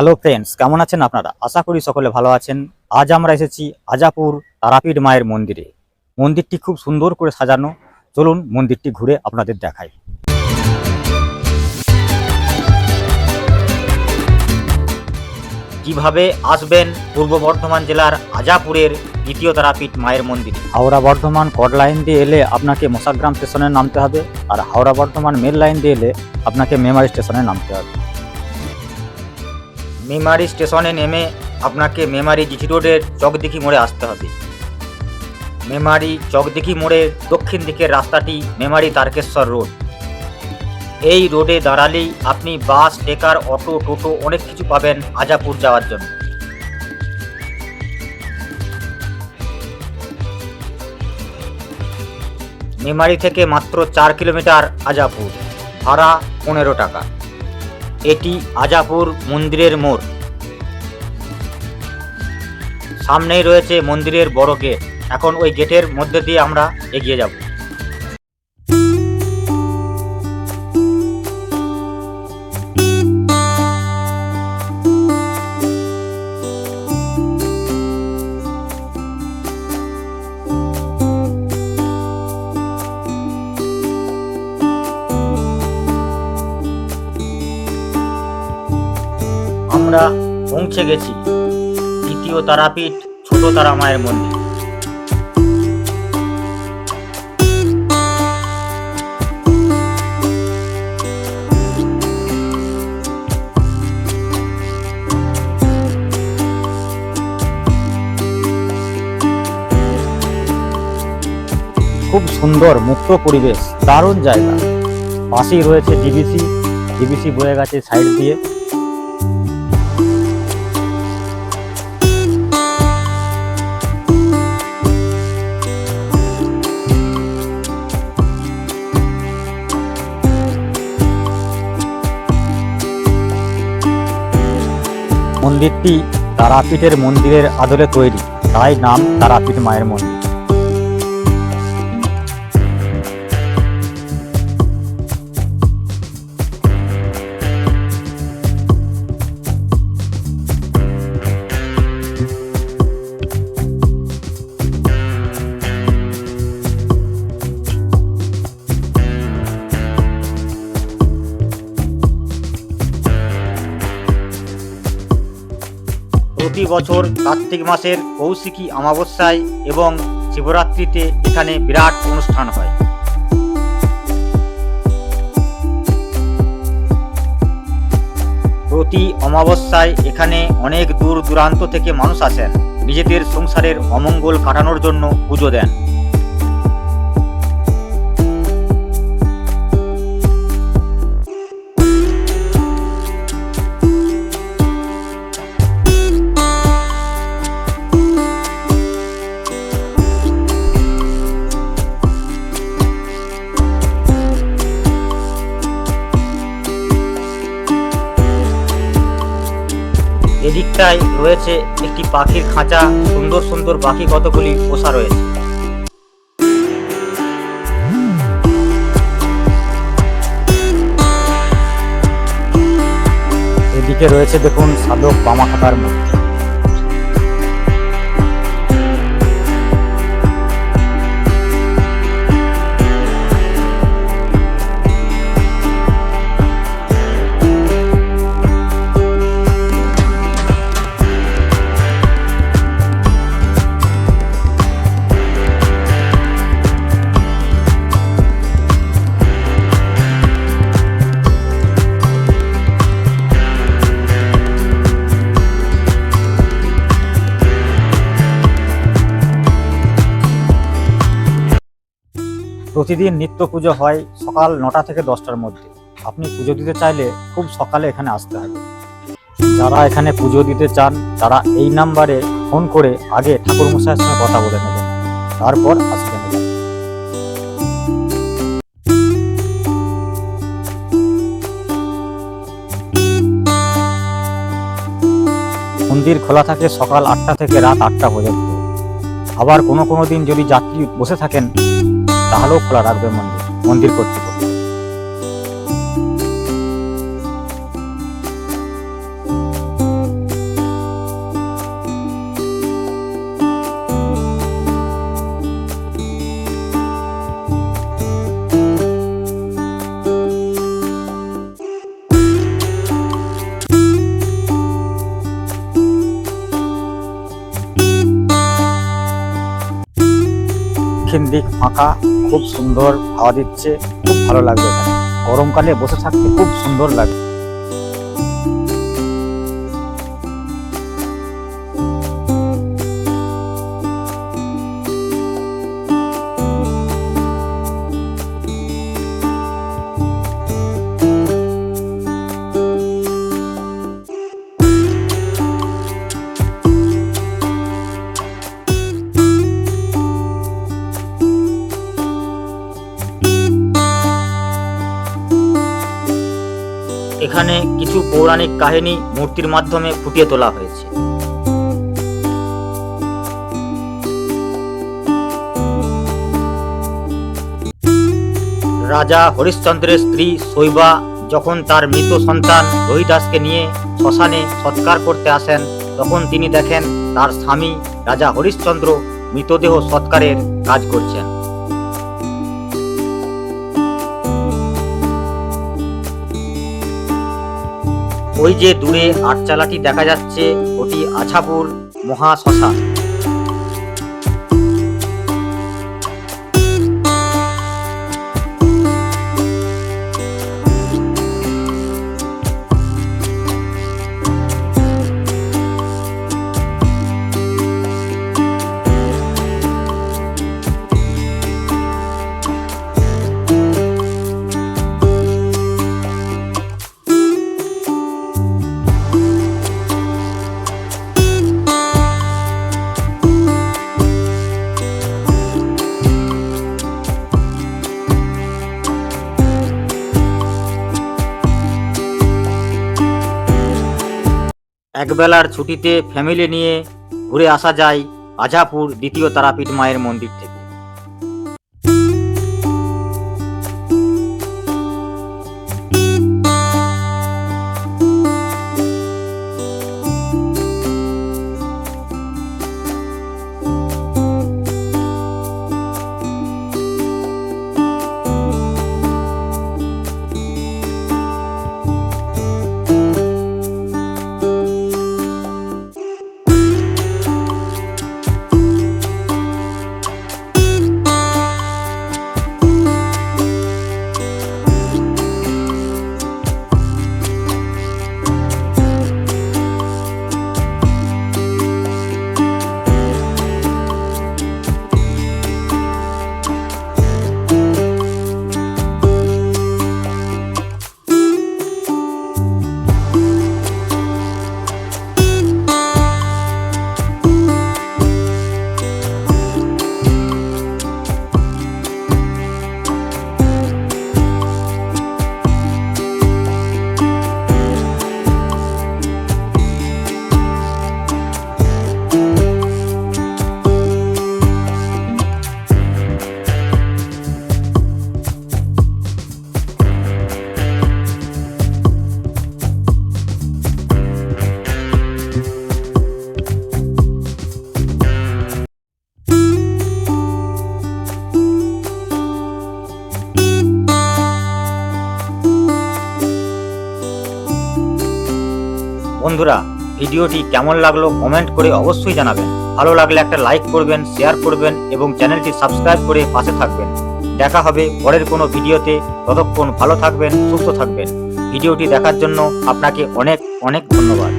Hello friends কেমন আছেন আপনারা? আশা করি সকলে ভালো আছেন। আজ আমরা এসেছি আজাপুর তারাপীঠ মায়ের মন্দিরে। মন্দিরটি খুব সুন্দর করে সাজানো। চলুন মন্দিরটি ঘুরে আপনাদের দেখাই। কীভাবে আসবেন পূর্ব বর্ধমান জেলার আজাপুরের দ্বিতীয় তারাপীঠ মায়ের মন্দিরে? হাওড়া বর্ধমান কড লাইন দিয়ে এলে আপনাকে মোসাগ্রাম স্টেশনে নামতে হবে। আর হাওড়া বর্ধমান মেল লাইন দিয়ে এলে আপনাকে মেমারি স্টেশনে নামতে হবে। মেমারি স্টেশনে নেমে আপনাকে মেমারি জিটি রোডের চকদিঘি মোড়ে আসতে হবে। মেমারি চকদিঘি মোড়ের দক্ষিণ দিকের রাস্তাটি মেমারি তারকেশ্বর রোড। এই রোডে দাঁড়ালেই আপনি বাস, টেকার, অটো, টোটো অনেক কিছু পাবেন আজাপুর যাওয়ার জন্য। মেমারি থেকে মাত্র চার কিলোমিটার আজাপুর, ভাড়া পনেরো টাকা। এটি আজাপুর মন্দিরের মোড়। সামনেই রয়েছে মন্দিরের বড় গেট। এখন ওই গেটের মধ্যে দিয়ে আমরা এগিয়ে যাব। আমরা পৌঁছে গেছি। দ্বিতীয় তারাপীঠ, ছোট তারা মায়ের মন্দির। খুব সুন্দর, মুক্ত পরিবেশ, দারুণ জায়গা। পাশেই রয়েছে ডিবিসি ডিবিসি বয়ে গেছে সাইড দিয়ে। মন্দিরটি তারাপীঠের মন্দিরের আদলে তৈরি। তাই নাম তারাপীঠ মায়ের মন্দির। বছর, কার্তিক মাসের কৌশিকী অমাবস্যায় এবং শিবরাত্রিতে এখানে বিরাট অনুষ্ঠান হয়। প্রতি অমাবস্যায় এখানে অনেক দূর দূরান্ত থেকে মানুষ আসেন। নিজেদের সংসারের অমঙ্গল কাটানোর জন্য পুজো দেন। এদিকটায় রয়েছে একটি পাখির খাঁচা। সুন্দর সুন্দর পাখি কতগুলি পোষা রয়েছে। এদিকে রয়েছে দেখুন সাধক বামাখাতার মূর্তি। প্রতিদিন নিত্য পুজো হয় সকাল নটা থেকে দশটার মধ্যে। আপনি পুজো দিতে চাইলে খুব সকালে এখানে আসতে হবে। যারা এখানে পুজো দিতে চান, তারা এই নাম্বারে ফোন করে আগে ঠাকুর মশাইয়ের সঙ্গে কথা বলে নেবেন। তারপর আসবেন। মন্দির খোলা থাকে সকাল আটটা থেকে রাত আটটা পর্যন্ত। আবার কোনো কোনো দিন যদি যাত্রী বসে থাকেন তাহলেও খোলা রাখবে মন্দির মন্দির কর্তৃপক্ষ। দিক ফাঁকা, খুব সুন্দর হাওয়া দিচ্ছে, খুব ভালো লাগবে এখানে। গরমকালে বসে থাকতে খুব সুন্দর লাগে এখানে কিছু পৌরাণিক কাহিনী মূর্তির মাধ্যমে ফুটিয়ে তোলা হয়েছে। রাজা হরিশ্চন্দ্রের স্ত্রী শৈবা যখন তার মৃত সন্তান রহিদাসকে নিয়ে শ্মশানে সৎকার করতে আসেন, তখন তিনি দেখেন তার স্বামী রাজা হরিশ্চন্দ্র মৃতদেহ সৎকারের কাজ করছেন। ওই যে দূরে আটচালাটি দেখা যাচ্ছে ওটি আছাপুর মহাশ্মশান। একবেলার ছুটিতে ফ্যামিলি নিয়ে ঘুরে আসা যায় আজাপুর দ্বিতীয় তারাপীঠ মায়ের মন্দির থেকে। বন্ধুরা, ভিডিওটি কেমন লাগল কমেন্ট করে অবশ্যই জানাবেন। ভালো লাগলে একটা লাইক করবেন, শেয়ার করবেন এবং চ্যানেলটি সাবস্ক্রাইব করে পাশে থাকবেন। দেখা হবে পরের কোনো ভিডিওতে। ততক্ষণ ভালো থাকবেন, সুস্থ থাকবেন। ভিডিওটি দেখার জন্য আপনাকে অনেক অনেক ধন্যবাদ।